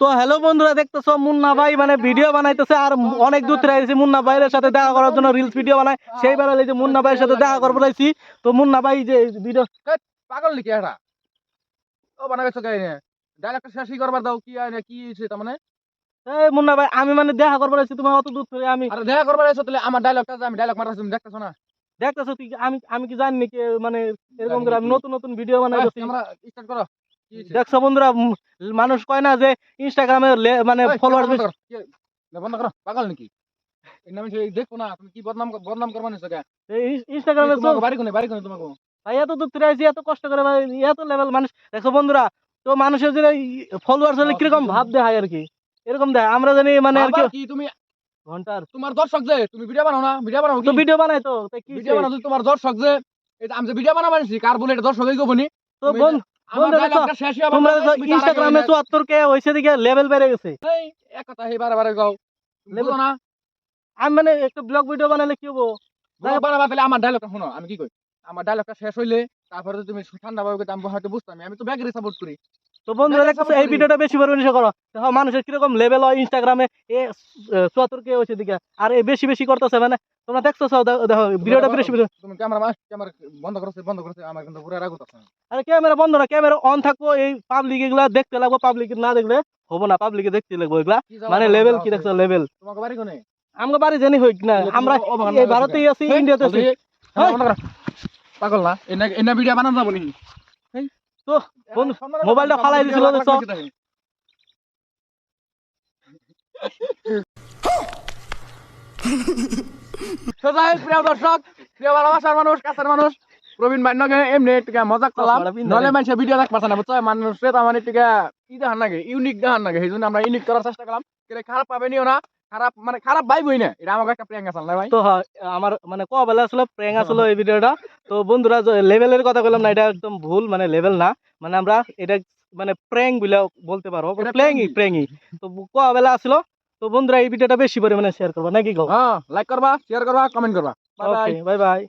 তো হ্যালো বন্ধুরা দেখতেছো মুন্না ভাই মানে ভিডিও বানাইতেছে আর অনেক দূর থেকে মুন্না ভাইয়ের সাথে দেখা করার জন্য রিলস ভিডিও বানায়। সেই বেলা যে মুন্না ভাইয়ের সাথে দেখা করব আইছি তো মুন্না ভাই যে ভিডিও পাগল নাকি এটা ও বানাবে ডাইরেক্ট শেষই করবার দাও কি আইনে কি তার মানে? এই মুন্না ভাই আমি মানে দেখা করব আইছি তোমার অত দূর থেকে আমি আরে দেখা করবার এসো তাহলে আমার ডায়লগটা আমি ডায়লগ মারতেছি তুমি দেখতেছো না? দেখতেছো তুই আমি আমি কি জানি নাকি মানে এরকম করে আমি নতুন নতুন ভিডিও বানাইতেছি। আমরা স্টার্ট করো। কি? দেখছ বন্ধুরা মানুষ কয় না যে ইনস্টাগ্রামে মানে ফলোয়ার বন্ধ করো, পাগল নাকি? দেখো না তুমি কি বদনাম বদনাম করবা নিছো ইনস্টাগ্রামে বাড়ি কোনে বাড়ি কোনে তোমাকে? ভাই এত দূর থেকে এত কষ্ট করে এত লেভেল মানুষ দেখো বন্ধুরা তো মানুষের যে হলে কীরকম ভাব দেখায় আর কি? এরকম দেয় আমরা জানি মানে আর কি তুমি ঘণ্টার। তোমার দর্শক যে তুমি ভিডিও বানাও না ভিডিও বানাও তো ভিডিও বানাই তো তাই কি ভিডিও বানাও তোমার দর্শক যে এই যে আমি যে ভিডিও বানাবো আনছি কার বলে এটা দর্শক এই গোবনি তো বন্ধু তোমরা ইনস্টাগ্রামে কে দিকে লেভেল বেড়ে গেছে। এই এক কথা হে বারে বারে গাও বুঝো না? আমি মানে একটা ব্লগ ভিডিও বানালে কি হব? বুঝো বারে বারে তাহলে আমার ডায়লগটা শোনো আমি কি কই? আমার ডায়লগটা শেষ হইলে তারপরে যদি তুমি ঠান্ডা ভাবে আমি হয়তো বুঝতাম আমি তো ব্যাগের সাপোর্ট করি। তো বন্ধুরা এই। ভিডিওটা বেশি পরিমাণে করো। দেখো মানুষের কীরকম লেভেল হয় ইনস্টাগ্রামে এ চুয়াত্তর কে হয়েছে দিকে আর এ বেশি বেশি করতেছে মানে তোমরা দেখছ দেখো ভিডিওটা বেশি বেশি। তুমি ক্যামেরা মাস ক্যামেরা বন্ধ করছে বন্ধ করছে আমার কিন্তু পুরো রাগ আরে ক্যামেরা বন্ধ না ক্যামেরা অন থাকব এই পাবলিক এগুলা দেখতে লাগবো পাবলিক না দেখলে হব না পাবলিকে দেখতে লাগবো এগুলা। মানে লেভেল কি? দেখছ লেভেল তোমাকে বাড়ি কোনে? আমরা বাড়ি জানি হইক না আমরা এই ভারতেই আছি ইন্ডিয়াতে আছি। হ্যাঁ, করো। পাগল না এনা এনা ভিডিও বানানো যাব নি। তো, বন্ধু, মোবাইলটা ফালাই দিছিল দেখছ? সবাই প্রিয় দর্শক প্রিয় ভালোবাসার মানুষ কাছের মানুষ প্রবীণ বান্যকে এমনি টিকা মজা করলাম। নলে মানুষের ভিডিও দেখ পাচ্ছে না বুঝছ? মানুষে তার মানে টিকা ই দেখান নাকি ইউনিক দেখান নাকি সেই জন্য আমরা ইউনিক করার চেষ্টা করলাম। খারাপ পাবে নিও না খারাপ মানে খারাপ ভাইবই না। এটা একটা প্রিয়াঙ্কা না ভাই? তো আমার মানে ক বেলা আসলে প্র্যাঙ্ক আসলে এই ভিডিওটা তো বন্ধুরা লেভেলের কথা বললাম না এটা একদম ভুল মানে লেভেল না। মানে আমরা এটা মানে প্র্যাঙ্ক বলে বলতে পারব এটা প্র্যাঙ্কই prank-ই। প্র্যাঙ্কই তো ক বেলা আসলো। তো বন্ধুরা এই ভিডিওটা বেশি পরিমাণে শেয়ার করব নাকি গো? হ্যাঁ লাইক করবা শেয়ার করবা কমেন্ট করবা। Bye bye okay bye bye